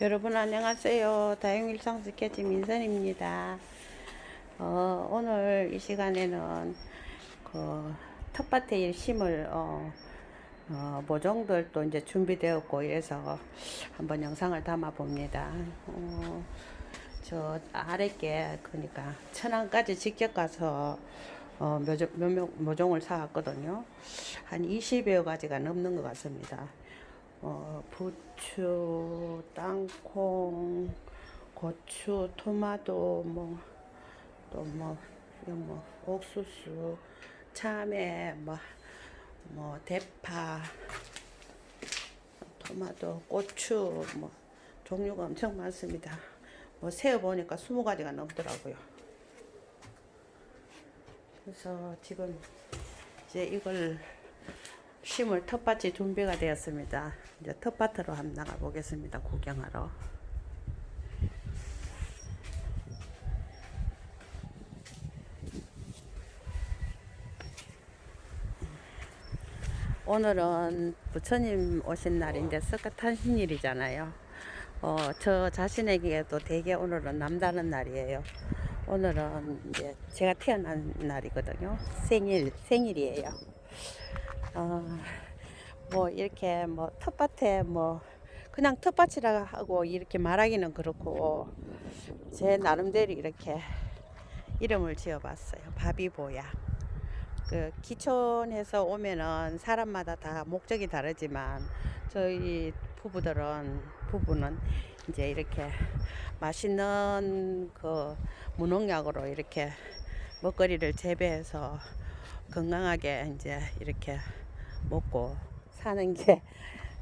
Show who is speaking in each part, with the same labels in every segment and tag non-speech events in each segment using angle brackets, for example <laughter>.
Speaker 1: 여러분 안녕하세요. 다용일상 스케치 민선입니다. 어, 오늘 이 시간에는 그 텃밭에 일 심을 어, 어, 모종들도 이제 준비되었고 이래서 한번 영상을 담아 봅니다. 어, 저 아래께 그러니까 천안까지 직접 가서 어, 묘- 모종을 사왔거든요. 한 20여 가지가 넘는 것 같습니다. 어, 부추, 땅콩, 고추, 토마토, 뭐, 또 뭐, 뭐, 옥수수, 참외, 뭐, 뭐, 대파, 토마토, 고추, 뭐, 종류가 엄청 많습니다. 뭐, 세어보니까 20가지가 넘더라고요. 그래서 지금 이제 이걸 심을 텃밭이 준비가 되었습니다. 이제 텃밭으로 한번 나가 보겠습니다. 구경하러. 오늘은 부처님 오신 날인데 석가탄신일이잖아요. 어, 저 자신에게도 되게 오늘은 남다른 날이에요. 오늘은 이제 제가 태어난 날이거든요. 생일, 생일이에요. 어, 뭐 이렇게 뭐 텃밭에 뭐 그냥 텃밭이라 하고 이렇게 말하기는 그렇고 제 나름대로 이렇게 이름을 지어봤어요. 바비보야. 그 기촌에서 오면은 사람마다 다 목적이 다르지만 저희 부부들은 부부는 이제 이렇게 맛있는 그 무농약으로 이렇게 먹거리를 재배해서 건강하게 이제 이렇게 먹고 사는 게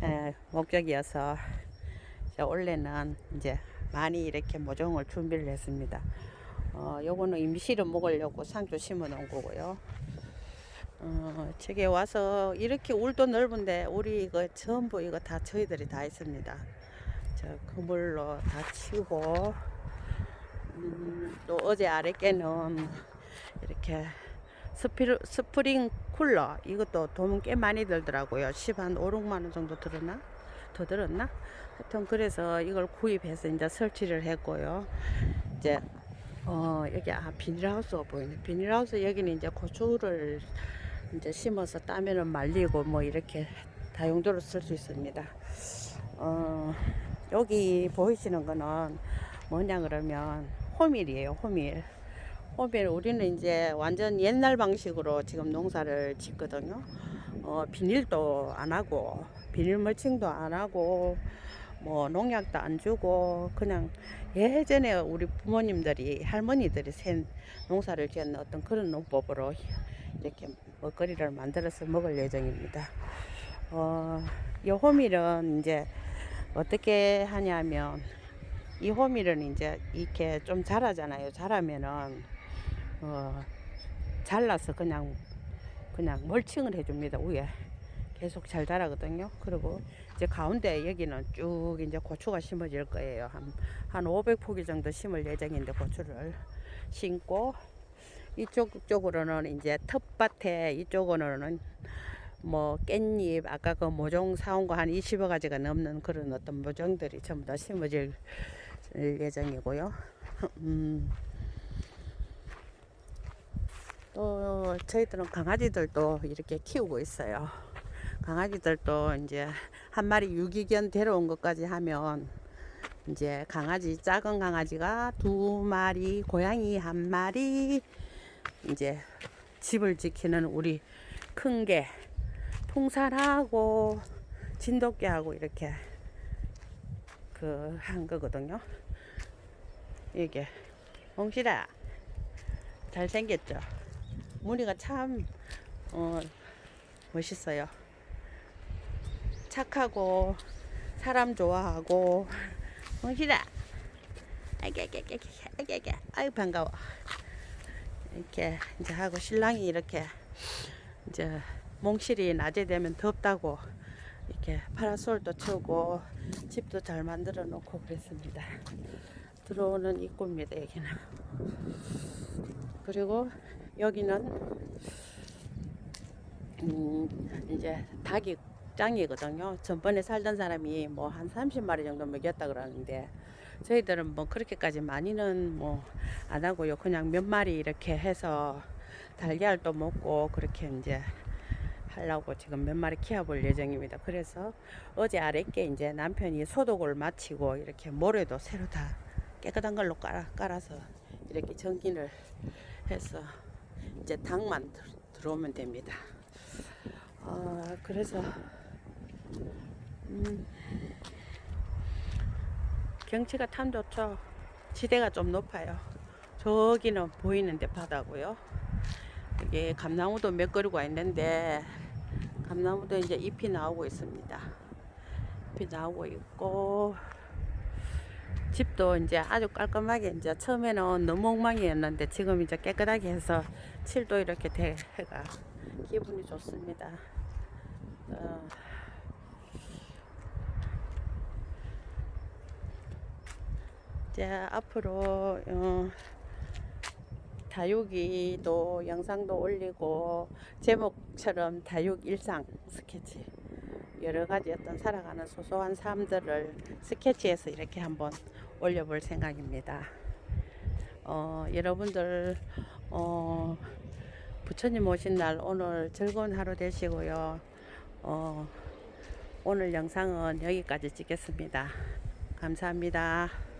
Speaker 1: 에, 목적이어서 원래는 이제 많이 이렇게 모종을 준비를 했습니다. 어, 요거는 임시로 먹으려고 상주 심어 놓은 거고요. 어, 저게 와서 이렇게 울도 넓은데 우리 이거 전부 이거 다 저희들이 다 했습니다. 저 그물로 다 치고 음, 또 어제 아랫개는 이렇게 스피르, 스프링 쿨러 이것도 돈꽤 많이 들더라고요. 10한 5, 6만 원 정도 들었나? 더 들었나? 하여튼 그래서 이걸 구입해서 이제 설치를 했고요. 이제 어 여기 아 비닐하우스가 보이네. 비닐하우스 여기는 이제 고추를 이제 심어서 따면은 말리고 뭐 이렇게 다용도로 쓸 수 있습니다. 어 여기 보이시는 거는 뭐냐 그러면 호밀이에요. 호밀. 호밀 우리는 이제 완전 옛날 방식으로 지금 농사를 짓거든요. 어 비닐도 안 하고 비닐 멀칭도 안 하고 뭐 농약도 안 주고 그냥 예전에 우리 부모님들이 할머니들이 센 농사를 지었는 어떤 그런 농법으로 이렇게 먹거리를 만들어서 먹을 예정입니다. 어, 이 호밀은 이제 어떻게 하냐면 이 호밀은 이제 이렇게 좀 자라잖아요. 자라면은 어, 잘라서 그냥 그냥 멀칭을 해줍니다 위에 계속 잘 자라거든요. 그리고 이제 가운데 여기는 쭉 이제 고추가 심어질 거예요. 한, 한 500포기 정도 심을 예정인데 고추를 심고 이쪽 쪽으로는 이제 텃밭에 이쪽으로는 뭐 깻잎 아까 그 모종 사온 거 한 20여 가지가 넘는 그런 어떤 모종들이 전부 다 심어질 예정이고요. <laughs> 음. 또 저희들은 강아지들도 이렇게 키우고 있어요. 강아지들도 이제 한 마리 유기견 데려온 것까지 하면 이제 강아지 작은 강아지가 두 마리, 고양이 한 마리, 이제 집을 지키는 우리 큰 개, 풍산하고 진돗개하고 이렇게 그 한 거거든요. 이게 몽실아 잘생겼죠? 무늬가 참 어, 멋있어요. 착하고 사람 좋아하고 몽실아 아기아기아기 아기아기 아유 반가워 이렇게 이제 하고 신랑이 이렇게 이제 몽실이 낮에 되면 덥다고 이렇게 파라솔도 쳐고 집도 잘 만들어 놓고 그랬습니다. 들어오는 입구입니다 여기는. 그리고 여기는 음 이제 닭이 짱이거든요. 전번에 살던 사람이 뭐 한 30마리 정도 먹였다 그러는데 저희들은 뭐 그렇게까지 많이는 뭐 안 하고요. 그냥 몇 마리 이렇게 해서 달걀도 먹고 그렇게 이제 하려고 지금 몇 마리 키워볼 예정입니다. 그래서 어제 아랫게 이제 남편이 소독을 마치고 이렇게 모래도 새로 다 깨끗한 걸로 깔아, 깔아서 이렇게 정기를 해서 이제 닭만 들- 들어오면 됩니다. 어, 그래서 음, 경치가 참 좋죠. 지대가 좀 높아요. 저기는 보이는데 바다고요. 이게 감나무도 몇 그루가 있는데 감나무도 이제 잎이 나오고 있습니다. 잎이 나오고 있고 집도 이제 아주 깔끔하게 이제 처음에는 너무 엉망이었는데 지금 이제 깨끗하게 해서 칠도 이렇게 돼 해가 기분이 좋습니다. 어, 이제 앞으로 어, 다육이도 영상도 올리고 제목처럼 다육 일상 스케치 여러 가지 어떤 살아가는 소소한 삶들을 스케치해서 이렇게 한번 올려볼 생각입니다. 어, 여러분들 어, 부처님 오신 날 오늘 즐거운 하루 되시고요. 어, 오늘 영상은 여기까지 찍겠습니다. 감사합니다.